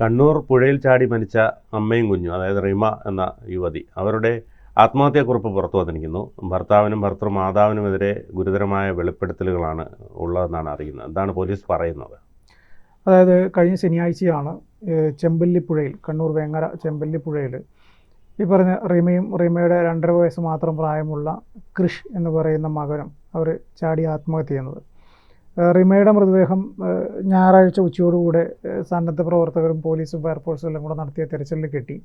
കണ്ണൂർ പുഴയിൽ ചാടി മരിച്ച അമ്മയും കുഞ്ഞും അതായത് റീമ എന്ന യുവതി അവരുടെ ആത്മഹത്യാക്കുറിപ്പ് പുറത്തു വന്നിരിക്കുന്നു. ഭർത്താവിനും ഭർത്തൃമാതാവിനുമെതിരെ ഗുരുതരമായ വെളിപ്പെടുത്തലുകളാണ് ഉള്ളതെന്നാണ് അറിയുന്നത്. എന്താണ് പോലീസ് പറയുന്നത്? അതായത് കഴിഞ്ഞ ശനിയാഴ്ചയാണ് ചെമ്പല്ലി ചെമ്പല്ലിപ്പുഴയിൽ കണ്ണൂർ വേങ്ങര ചെമ്പല്ലിപ്പുഴയിൽ ഈ പറഞ്ഞ റീമയും റീമയുടെ രണ്ടര വയസ്സ് മാത്രം പ്രായമുള്ള കൃഷ് എന്ന് പറയുന്ന മകനും അവർ ചാടി ആത്മഹത്യ ചെയ്യുന്നത്. റിമയുടെ മൃതദേഹം ഞായറാഴ്ച ഉച്ചയോടുകൂടെ സന്നദ്ധ പ്രവർത്തകരും പോലീസും ഫയർഫോഴ്സും എല്ലാം കൂടെ നടത്തിയ തെരച്ചിലിൽ കിട്ടി.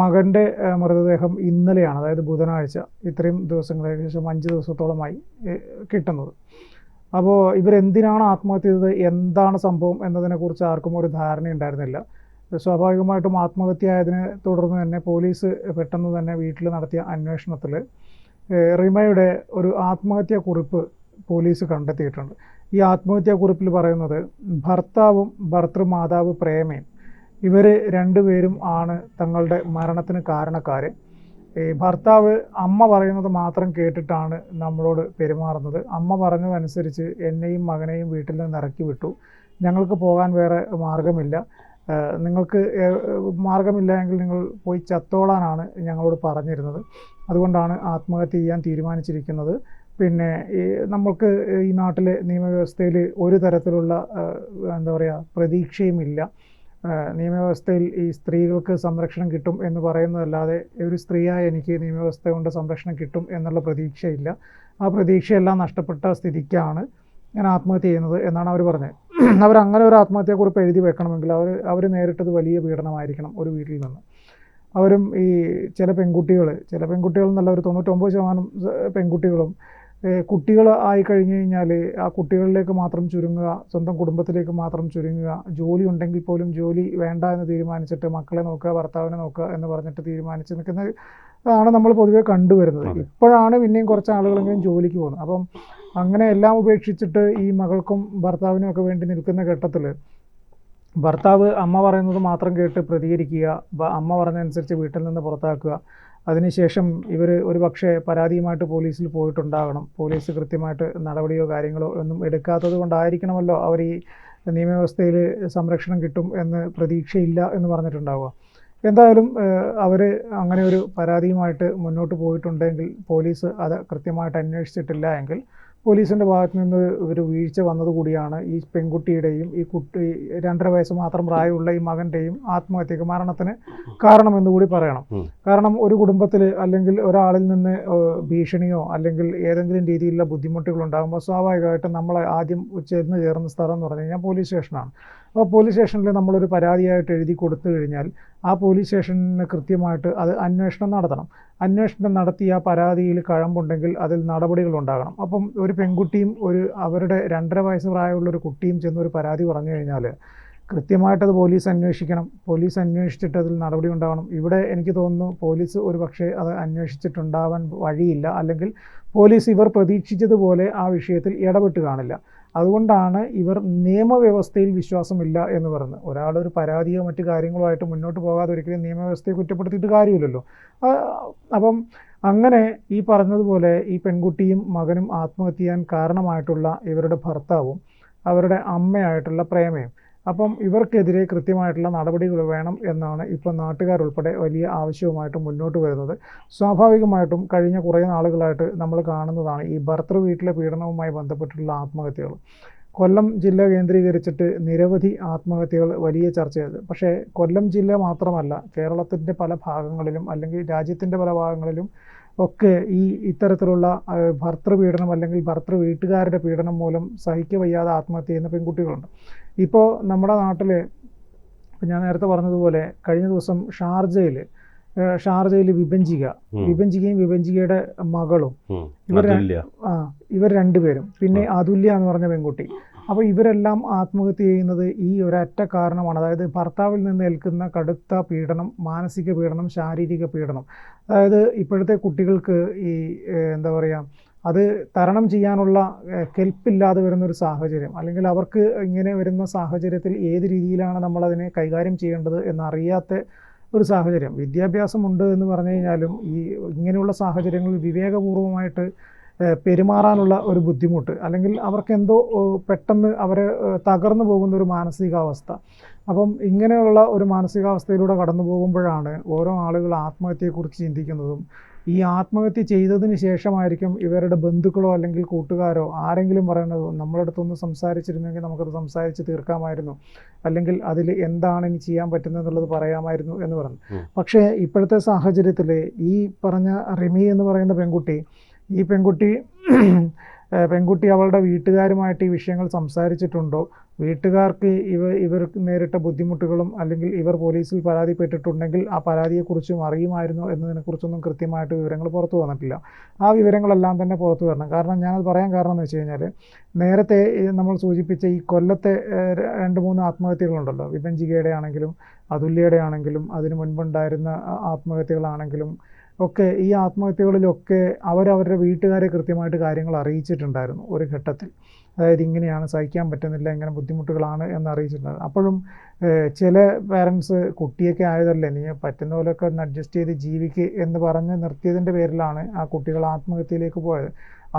മകന്റെ മൃതദേഹം ഇന്നലെയാണ് അതായത് ബുധനാഴ്ച ഇത്രയും ദിവസങ്ങൾ ഏകദേശം അഞ്ച് ദിവസത്തോളമായി കിട്ടുന്നത്. അപ്പോൾ ഇവരെന്തിനാണ് ആത്മഹത്യ ചെയ്തത് എന്താണ് സംഭവം എന്നതിനെക്കുറിച്ച് ആർക്കും ഒരു ധാരണ ഉണ്ടായിരുന്നില്ല സ്വാഭാവികമായിട്ടും ആത്മഹത്യ ആയതിനെ തുടർന്ന് തന്നെ പോലീസ് പെട്ടെന്ന് തന്നെ വീട്ടിൽ നടത്തിയ അന്വേഷണത്തിൽ റിമയുടെ ഒരു ആത്മഹത്യാ കുറിപ്പ് പോലീസ് കണ്ടെത്തിയിട്ടുണ്ട്. ഈ ആത്മഹത്യാ കുറിപ്പിൽ പറയുന്നത് ഭർത്താവും ഭർത്തൃമാതാവ് പ്രേമയും ഇവർ രണ്ടുപേരും ആണ് തങ്ങളുടെ മരണത്തിന് കാരണക്കാർ ഈ ഭർത്താവ് അമ്മ പറയുന്നത് മാത്രം കേട്ടിട്ടാണ് നമ്മളോട് പെരുമാറുന്നത്. അമ്മ പറഞ്ഞതനുസരിച്ച് എന്നെയും മകനെയും വീട്ടിൽ നിന്ന് ഇറക്കി വിട്ടു. ഞങ്ങൾക്ക് പോകാൻ വേറെ മാർഗമില്ല. നിങ്ങൾക്ക് മാർഗമില്ല എങ്കിൽ നിങ്ങൾ പോയി ചത്തോളാനാണ് ഞങ്ങളോട് പറഞ്ഞിരുന്നത്. അതുകൊണ്ടാണ് ആത്മഹത്യ ചെയ്യാൻ തീരുമാനിച്ചിരിക്കുന്നത്. പിന്നെ ഈ നമുക്ക് ഈ നാട്ടിലെ നിയമവ്യവസ്ഥയിൽ ഒരു തരത്തിലുള്ള എന്താ പറയുക പ്രതീക്ഷയുമില്ല നിയമവ്യവസ്ഥയിൽ ഈ സ്ത്രീകൾക്ക് സംരക്ഷണം കിട്ടും എന്ന് പറയുന്നതല്ലാതെ ഒരു സ്ത്രീയായ എനിക്ക് നിയമവ്യവസ്ഥ കൊണ്ട് സംരക്ഷണം കിട്ടും എന്നുള്ള പ്രതീക്ഷയില്ല. ആ പ്രതീക്ഷയെല്ലാം നഷ്ടപ്പെട്ട സ്ഥിതിക്കാണ് ഞാൻ ആത്മഹത്യ ചെയ്യുന്നത് എന്നാണ് അവർ പറഞ്ഞത്. അവർ അങ്ങനെ ഒരു ആത്മഹത്യയെക്കുറിപ്പ് എഴുതി വെക്കണമെങ്കിൽ അവർ അവർ നേരിട്ടത് വലിയ പീഡനമായിരിക്കണം ഒരു വീട്ടിൽ നിന്ന്. അവരും ഈ ചില പെൺകുട്ടികൾ ചില പെൺകുട്ടികൾ എന്നല്ല ഒരു തൊണ്ണൂറ്റൊമ്പത് ശതമാനം പെൺകുട്ടികളും കുട്ടികൾ ആയി കഴിഞ്ഞു കഴിഞ്ഞാൽ ആ കുട്ടികളിലേക്ക് മാത്രം ചുരുങ്ങുക സ്വന്തം കുടുംബത്തിലേക്ക് മാത്രം ചുരുങ്ങുക ജോലി ഉണ്ടെങ്കിൽ പോലും ജോലി വേണ്ട എന്ന് തീരുമാനിച്ചിട്ട് മക്കളെ നോക്കുക ഭർത്താവിനെ നോക്കുക എന്ന് പറഞ്ഞിട്ട് തീരുമാനിച്ച് നിൽക്കുന്ന ആണ് നമ്മൾ പൊതുവേ കണ്ടുവരുന്നത്. ഇപ്പോഴാണ് പിന്നെയും കുറച്ച് ആളുകളെങ്കിലും ജോലിക്ക് പോകുന്നത്. അപ്പം അങ്ങനെ എല്ലാം ഉപേക്ഷിച്ചിട്ട് ഈ മകൾക്കും ഭർത്താവിനും ഒക്കെ വേണ്ടി നിൽക്കുന്ന ഘട്ടത്തിൽ ഭർത്താവ് അമ്മ പറയുന്നത് മാത്രം കേട്ട് പ്രതികരിക്കുക അമ്മ പറഞ്ഞതനുസരിച്ച് വീട്ടിൽ നിന്ന് പുറത്താക്കുക അതിനുശേഷം ഇവർ ഒരു പക്ഷേ പരാതിയുമായിട്ട് പോലീസിൽ പോയിട്ടുണ്ടാകണം. പോലീസ് കൃത്യമായിട്ട് നടപടിയോ കാര്യങ്ങളോ ഒന്നും എടുക്കാത്തത് കൊണ്ടായിരിക്കണമല്ലോ അവർ ഈ നിയമവ്യവസ്ഥയിൽ സംരക്ഷണം കിട്ടും എന്ന് പ്രതീക്ഷയില്ല എന്ന് പറഞ്ഞിട്ടുണ്ടാവുക. എന്തായാലും അവർ അങ്ങനെ ഒരു പരാതിയുമായിട്ട് മുന്നോട്ട് പോയിട്ടുണ്ടെങ്കിൽ പോലീസ് അത് കൃത്യമായിട്ട് അന്വേഷിച്ചിട്ടില്ല എങ്കിൽ പോലീസിന്റെ ഭാഗത്ത് നിന്ന് ഒരു വീഴ്ച വന്നതുകൂടിയാണ് ഈ പെൺകുട്ടിയുടെയും ഈ കുട്ടി രണ്ടര വയസ്സ് മാത്രം പ്രായമുള്ള ഈ മകന്റെയും ആത്മഹത്യക്ക് മരണത്തിന് കാരണമെന്ന് കൂടി പറയണം. കാരണം ഒരു കുടുംബത്തിൽ അല്ലെങ്കിൽ ഒരാളിൽ നിന്ന് ഭീഷണിയോ അല്ലെങ്കിൽ ഏതെങ്കിലും രീതിയിലുള്ള ബുദ്ധിമുട്ടുകൾ ഉണ്ടാകുമ്പോൾ സ്വാഭാവികമായിട്ടും നമ്മൾ ആദ്യം ചെന്ന് ചേർന്ന സ്ഥലം എന്ന് പറഞ്ഞു കഴിഞ്ഞാൽ പോലീസ് സ്റ്റേഷനാണ്. അപ്പോൾ പോലീസ് സ്റ്റേഷനിൽ നമ്മളൊരു പരാതിയായിട്ട് എഴുതി കൊടുത്തു കഴിഞ്ഞാൽ ആ പോലീസ് സ്റ്റേഷനിന് കൃത്യമായിട്ട് അത് അന്വേഷണം നടത്തണം. അന്വേഷണം നടത്തിയ പരാതിയിൽ കഴമ്പുണ്ടെങ്കിൽ അതിൽ നടപടികൾ ഉണ്ടാകണം. അപ്പം ഒരു പെൺകുട്ടിയും ഒരു അവരുടെ രണ്ടര വയസ്സ് പ്രായമുള്ള ഒരു കുട്ടിയും ചെന്ന് ഒരു പരാതി പറഞ്ഞു കഴിഞ്ഞാൽ കൃത്യമായിട്ടത് പോലീസ് അന്വേഷിക്കണം. പോലീസ് അന്വേഷിച്ചിട്ട് അതിൽ നടപടി ഉണ്ടാവണം. ഇവിടെ എനിക്ക് തോന്നുന്നു പോലീസ് ഒരു പക്ഷേ അത് അന്വേഷിച്ചിട്ടുണ്ടാവാൻ വഴിയില്ല. അല്ലെങ്കിൽ പോലീസ് ഇവർ പ്രതീക്ഷിച്ചതുപോലെ ആ വിഷയത്തിൽ ഇടപെട്ട് കാണില്ല. അതുകൊണ്ടാണ് ഇവർ നിയമവ്യവസ്ഥയിൽ വിശ്വാസമില്ല എന്ന് പറയുന്നത്. ഒരാളൊരു പരാതിയോ മറ്റു കാര്യങ്ങളുമായിട്ട് മുന്നോട്ട് പോകാതെ ഒരിക്കലും നിയമവ്യവസ്ഥയെ കുറ്റപ്പെടുത്തിയിട്ട് കാര്യമില്ലല്ലോ. അപ്പം അങ്ങനെ ഈ പറഞ്ഞതുപോലെ ഈ പെൺകുട്ടിയും മകനും ആത്മഹത്യ ചെയ്യാൻ കാരണമായിട്ടുള്ള ഇവരുടെ ഭർത്താവും അവരുടെ അമ്മയായിട്ടുള്ള പ്രേമയും അപ്പം ഇവർക്കെതിരെ കൃത്യമായിട്ടുള്ള നടപടികൾ വേണം എന്നാണ് ഇപ്പോൾ നാട്ടുകാരുൾപ്പെടെ വലിയ ആവശ്യവുമായിട്ട് മുന്നോട്ട് വരുന്നത്. സ്വാഭാവികമായിട്ടും കഴിഞ്ഞ കുറേ നാളുകളായിട്ട് നമ്മൾ കാണുന്നതാണ് ഈ ഭർത്തൃ വീട്ടിലെ പീഡനവുമായി ബന്ധപ്പെട്ടിട്ടുള്ള ആത്മഹത്യകൾ. കൊല്ലം ജില്ല കേന്ദ്രീകരിച്ചിട്ട് നിരവധി ആത്മഹത്യകൾ വലിയ ചർച്ച ചെയ്തത് പക്ഷേ കൊല്ലം ജില്ല മാത്രമല്ല കേരളത്തിന്റെ പല ഭാഗങ്ങളിലും അല്ലെങ്കിൽ രാജ്യത്തിന്റെ പല ഭാഗങ്ങളിലും ഒക്കെ ഈ ഇത്തരത്തിലുള്ള ഭർത്തൃപീഡനം അല്ലെങ്കിൽ ഭർത്തൃ വീട്ടുകാരുടെ പീഡനം മൂലം സഹിക്ക വയ്യാതെ ആത്മഹത്യ ചെയ്യുന്ന പെൺകുട്ടികളുണ്ട്. ഇപ്പോൾ നമ്മുടെ നാട്ടിൽ ഞാൻ നേരത്തെ പറഞ്ഞതുപോലെ കഴിഞ്ഞ ദിവസം ഷാർജയിൽ ഷാർജയിൽ വിഭജിക. വിഭജികയും വിഭജികയുടെ മകളും ഇവർ ആ ഇവർ രണ്ടുപേരും. പിന്നെ അതുല്യ എന്ന് പറഞ്ഞ പെൺകുട്ടി. അപ്പോൾ ഇവരെല്ലാം ആത്മഹത്യ ചെയ്യുന്നത് ഈ ഒരൊറ്റ കാരണമാണ്. അതായത് ഭർത്താവിൽ നിന്ന് ഏൽക്കുന്ന കടുത്ത പീഡനം മാനസിക പീഡനം ശാരീരിക പീഡനം. അതായത് ഇപ്പോഴത്തെ കുട്ടികൾക്ക് ഈ എന്താ പറയുക അത് തരണം ചെയ്യാനുള്ള കെൽപ്പില്ലാതെ വരുന്നൊരു സാഹചര്യം. അല്ലെങ്കിൽ അവർക്ക് ഇങ്ങനെ വരുന്ന സാഹചര്യത്തിൽ ഏത് രീതിയിലാണ് നമ്മളതിനെ കൈകാര്യം ചെയ്യേണ്ടത് എന്നറിയാത്ത ഒരു സാഹചര്യം. വിദ്യാഭ്യാസമുണ്ട് എന്ന് പറഞ്ഞു കഴിഞ്ഞാലും ഈ ഇങ്ങനെയുള്ള സാഹചര്യങ്ങളിൽ വിവേകപൂർവമായിട്ട് പെരുമാറാനുള്ള ഒരു ബുദ്ധിമുട്ട് അല്ലെങ്കിൽ അവർക്ക് എന്തോ പെട്ടെന്ന് അവരെ തകർന്നു പോകുന്ന ഒരു മാനസികാവസ്ഥ. അപ്പം ഇങ്ങനെയുള്ള ഒരു മാനസികാവസ്ഥയിലൂടെ കടന്നു പോകുമ്പോഴാണ് ഓരോ ആളുകൾ ആത്മഹത്യയെക്കുറിച്ച് ചിന്തിക്കുന്നതും ഈ ആത്മഹത്യ ചെയ്തതിന് ശേഷമായിരിക്കും ഇവരുടെ ബന്ധുക്കളോ അല്ലെങ്കിൽ കൂട്ടുകാരോ ആരെങ്കിലും പറയുന്നത് നമ്മുടെ അടുത്തൊന്ന് സംസാരിച്ചിരുന്നെങ്കിൽ നമുക്കത് സംസാരിച്ച് തീർക്കാമായിരുന്നു. അല്ലെങ്കിൽ അതിൽ എന്താണ് ഇനി ചെയ്യാൻ പറ്റുന്നത് എന്നുള്ളത് പറയാമായിരുന്നു എന്ന് പറഞ്ഞു. പക്ഷേ ഇപ്പോഴത്തെ സാഹചര്യത്തിൽ ഈ പറഞ്ഞ റിമി എന്ന് പറയുന്ന പെൺകുട്ടി ഈ പെൺകുട്ടി പെൺകുട്ടി അവളുടെ വീട്ടുകാരുമായിട്ട് ഈ വിഷയങ്ങൾ സംസാരിച്ചിട്ടുണ്ടോ? വീട്ടുകാർക്ക് ഇവ ഇവർക്ക് നേരിട്ട ബുദ്ധിമുട്ടുകളും അല്ലെങ്കിൽ ഇവർ പോലീസിൽ പരാതിപ്പെട്ടിട്ടുണ്ടെങ്കിൽ ആ പരാതിയെക്കുറിച്ചും അറിയുമായിരുന്നോ എന്നതിനെക്കുറിച്ചൊന്നും കൃത്യമായിട്ട് വിവരങ്ങൾ പുറത്തു വന്നിട്ടില്ല. ആ വിവരങ്ങളെല്ലാം തന്നെ പുറത്തു വരണം. കാരണം ഞാനത് പറയാൻ കാരണം എന്ന് വെച്ച് കഴിഞ്ഞാൽ നേരത്തെ നമ്മൾ സൂചിപ്പിച്ച ഈ കൊല്ലത്തെ രണ്ട് മൂന്ന് ആത്മഹത്യകളുണ്ടല്ലോ. വിപഞ്ചികയുടെ ആണെങ്കിലും അതുല്യയുടെ ആണെങ്കിലും അതിന് മുൻപുണ്ടായിരുന്ന ആത്മഹത്യകളാണെങ്കിലും ഒക്കെ ഈ ആത്മഹത്യകളിലൊക്കെ അവരവരുടെ വീട്ടുകാരെ കൃത്യമായിട്ട് കാര്യങ്ങൾ അറിയിച്ചിട്ടുണ്ടായിരുന്നു ഒരു ഘട്ടത്തിൽ. അതായത് ഇങ്ങനെയാണ് സഹിക്കാൻ പറ്റുന്നില്ല ഇങ്ങനെ ബുദ്ധിമുട്ടുകളാണ് എന്ന് അറിയിച്ചിട്ടുണ്ടായിരുന്നു അപ്പോഴും ചില പാരൻസ് കുട്ടിയൊക്കെ ആയതല്ലേ നീ പറ്റുന്ന പോലെയൊക്കെ ഒന്ന് അഡ്ജസ്റ്റ് ചെയ്ത് ജീവിക്ക് എന്ന് പറഞ്ഞ് നിർത്തിയതിന്റെ പേരിലാണ് ആ കുട്ടികൾ ആത്മഹത്യയിലേക്ക് പോയത്.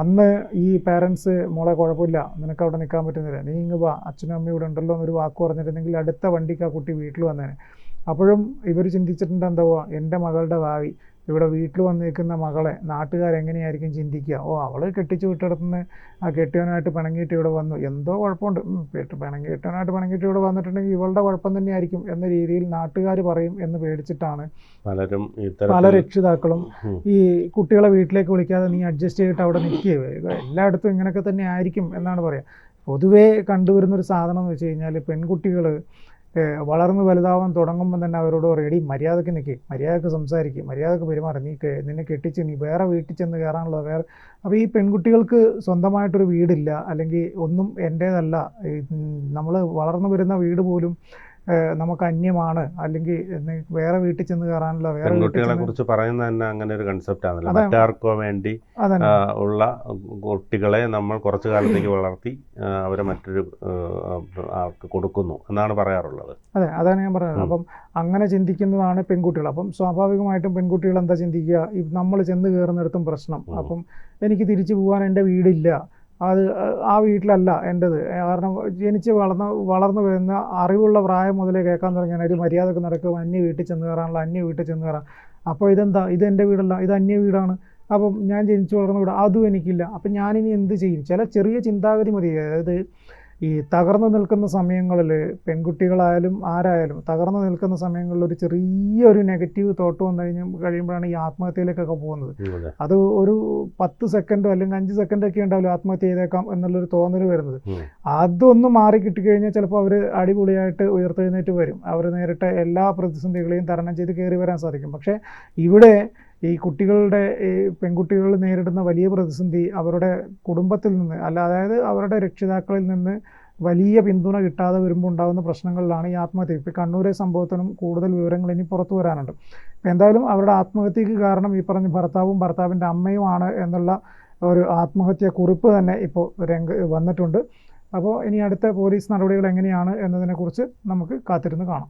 അന്ന് ഈ പാരൻസ് മോളെ കുഴപ്പമില്ല നിനക്ക് അവിടെ നിൽക്കാൻ പറ്റുന്നില്ല. നീ ഇങ്ങ് വാ അച്ഛനും അമ്മയും ഇവിടെ ഉണ്ടല്ലോ എന്നൊരു വാക്ക് പറഞ്ഞിരുന്നെങ്കിൽ അടുത്ത വണ്ടിക്ക് ആ കുട്ടി വീട്ടിൽ വന്നേനെ. അപ്പോഴും ഇവർ ചിന്തിച്ചിട്ടുണ്ട് എന്താ എന്റെ മകളുടെ ഭാവി ഇവിടെ വീട്ടിൽ വന്നിരിക്കുന്ന മകളെ നാട്ടുകാരെങ്ങനെയായിരിക്കും ചിന്തിക്കുക? ഓ അവൾ കെട്ടിച്ചു വിട്ടിടത്തുനിന്ന് ആ കെട്ടിയവനായിട്ട് പിണങ്ങിയിട്ട് ഇവിടെ വന്നു. എന്തോ കുഴപ്പമുണ്ട്. ഉം, പെട്ട് പിണങ്ങി കെട്ടിയവനായിട്ട് പിണങ്ങിയിട്ട് ഇവിടെ വന്നിട്ടുണ്ടെങ്കിൽ ഇവളുടെ കുഴപ്പം തന്നെയായിരിക്കും എന്ന രീതിയിൽ നാട്ടുകാർ പറയും എന്ന് പേടിച്ചിട്ടാണ് പലരും പല രക്ഷിതാക്കളും ഈ കുട്ടികളെ വീട്ടിലേക്ക് വിളിക്കാതെ നീ അഡ്ജസ്റ്റ് ചെയ്തിട്ട് അവിടെ നിൽക്കുക എല്ലായിടത്തും ഇങ്ങനെയൊക്കെ തന്നെ ആയിരിക്കും എന്നാണ് പറയുക പൊതുവേ കണ്ടുവരുന്നൊരു സാധനം എന്ന് വെച്ച് കഴിഞ്ഞാൽ പെൺകുട്ടികൾ വളർന്നു വലുതാവാൻ തുടങ്ങുമ്പോൾ തന്നെ അവരോട് എടി മര്യാദയ്ക്ക് നിൽക്കുക മര്യാദയ്ക്ക് സംസാരിക്കുക മര്യാദയ്ക്ക് പെരുമാറി നീ നിന്നെ കെട്ടിച്ച് നീ വേറെ വീട്ടിൽ ചെന്ന് കയറാനുള്ളത് വേറെ അപ്പോൾ ഈ പെൺകുട്ടികൾക്ക് സ്വന്തമായിട്ടൊരു വീടില്ല അല്ലെങ്കിൽ ഒന്നും എന്റേതല്ല നമ്മൾ വളർന്നു വരുന്ന വീട് പോലും നമുക്ക് അന്യമാണ്. അല്ലെങ്കിൽ വേറെ വീട്ടിൽ ചെന്ന് കയറാനുള്ള വേറെ കുട്ടികളെ കുറിച്ച് പറയുന്നത് തന്നെ അങ്ങനെ ഒരു കൺസെപ്റ്റ് ആണല്ലോ. മറ്റാർക്കോ വേണ്ടി ഉള്ള കുട്ടികളെ നമ്മൾ കുറച്ചു കാലത്തേക്ക് വളർത്തി അവരെ മറ്റൊരു ആൾക്ക് കൊടുക്കുന്നു എന്നാണ് പറയാറുള്ളത്. അതെ അതാണ് ഞാൻ പറയുന്നത്. അപ്പം അങ്ങനെ ചിന്തിക്കുന്നതാണ് പെൺകുട്ടികൾ. അപ്പം സ്വാഭാവികമായിട്ടും പെൺകുട്ടികൾ എന്താ ചിന്തിക്കുക നമ്മൾ ചെന്ന് കയറുന്നിടത്തും പ്രശ്നം. അപ്പം എനിക്ക് തിരിച്ചു പോകാൻ എന്റെ വീടില്ല. അത് ആ വീട്ടിലല്ല എന്റെത്. കാരണം ജനിച്ച് വളർന്ന് വളർന്നു വരുന്ന അറിവുള്ള പ്രായം മുതലേ കേൾക്കാൻ തുടങ്ങിയാൽ ഒരു മര്യാദയ്ക്ക് നടക്കും അന്യ വീട്ടിൽ ചെന്ന് കയറാനുള്ള അന്യ വീട്ടിൽ ചെന്ന് കയറാം അപ്പോൾ ഇതെന്താ? ഇത് എന്റെ വീടല്ല ഇത് അന്യ വീടാണ്. അപ്പം ഞാൻ ജനിച്ചു വളർന്ന വീട് അതും എനിക്കില്ല. അപ്പം ഞാനിനി എന്ത് ചെയ്യും? ചില ചെറിയ ചിന്താഗതി മതി. അതായത് ഈ തകർന്നു നിൽക്കുന്ന സമയങ്ങളിൽ പെൺകുട്ടികളായാലും ആരായാലും തകർന്നു നിൽക്കുന്ന സമയങ്ങളിൽ ഒരു ചെറിയൊരു നെഗറ്റീവ് തോട്ട് വന്നു കഴിഞ്ഞ് കഴിയുമ്പോഴാണ് ഈ ആത്മഹത്യയിലേക്കൊക്കെ പോകുന്നത്. അത് ഒരു പത്ത് സെക്കൻഡോ അല്ലെങ്കിൽ അഞ്ച് സെക്കൻഡൊക്കെ ഉണ്ടാവില്ല ആത്മഹത്യ ചെയ്തേക്കാം എന്നുള്ളൊരു തോന്നൽ വരുന്നത്. അതൊന്ന് മാറി കിട്ടിക്കഴിഞ്ഞാൽ ചിലപ്പോൾ അവർ അടിപൊളിയായിട്ട് ഉയർത്തെഴുന്നേറ്റ് വരും. അവർ നേരിട്ട എല്ലാ പ്രതിസന്ധികളെയും തരണം ചെയ്ത് കയറി വരാൻ സാധിക്കും. പക്ഷേ ഇവിടെ ഈ കുട്ടികളുടെ ഈ പെൺകുട്ടികൾ നേരിടുന്ന വലിയ പ്രതിസന്ധി അവരുടെ കുടുംബത്തിൽ നിന്ന് അല്ല അതായത് അവരുടെ രക്ഷിതാക്കളിൽ നിന്ന് വലിയ പിന്തുണ കിട്ടാതെ വരുമ്പോൾ ഉണ്ടാകുന്ന പ്രശ്നങ്ങളിലാണ് ഈ ആത്മഹത്യ. ഇപ്പോൾ കണ്ണൂരെ സംഭവത്തിനും കൂടുതൽ വിവരങ്ങൾ ഇനി പുറത്തു വരാനുണ്ട്. അപ്പോൾ എന്തായാലും അവരുടെ ആത്മഹത്യക്ക് കാരണം ഈ പറഞ്ഞ ഭർത്താവും ഭർത്താവിന്റെ അമ്മയുമാണ് എന്നുള്ള ഒരു ആത്മഹത്യ കുറിപ്പ് തന്നെ ഇപ്പോൾ രംഗ വന്നിട്ടുണ്ട്. അപ്പോൾ ഇനി അടുത്ത പോലീസ് നടപടികൾ എങ്ങനെയാണ് എന്നതിനെക്കുറിച്ച് നമുക്ക് കാത്തിരുന്ന് കാണാം.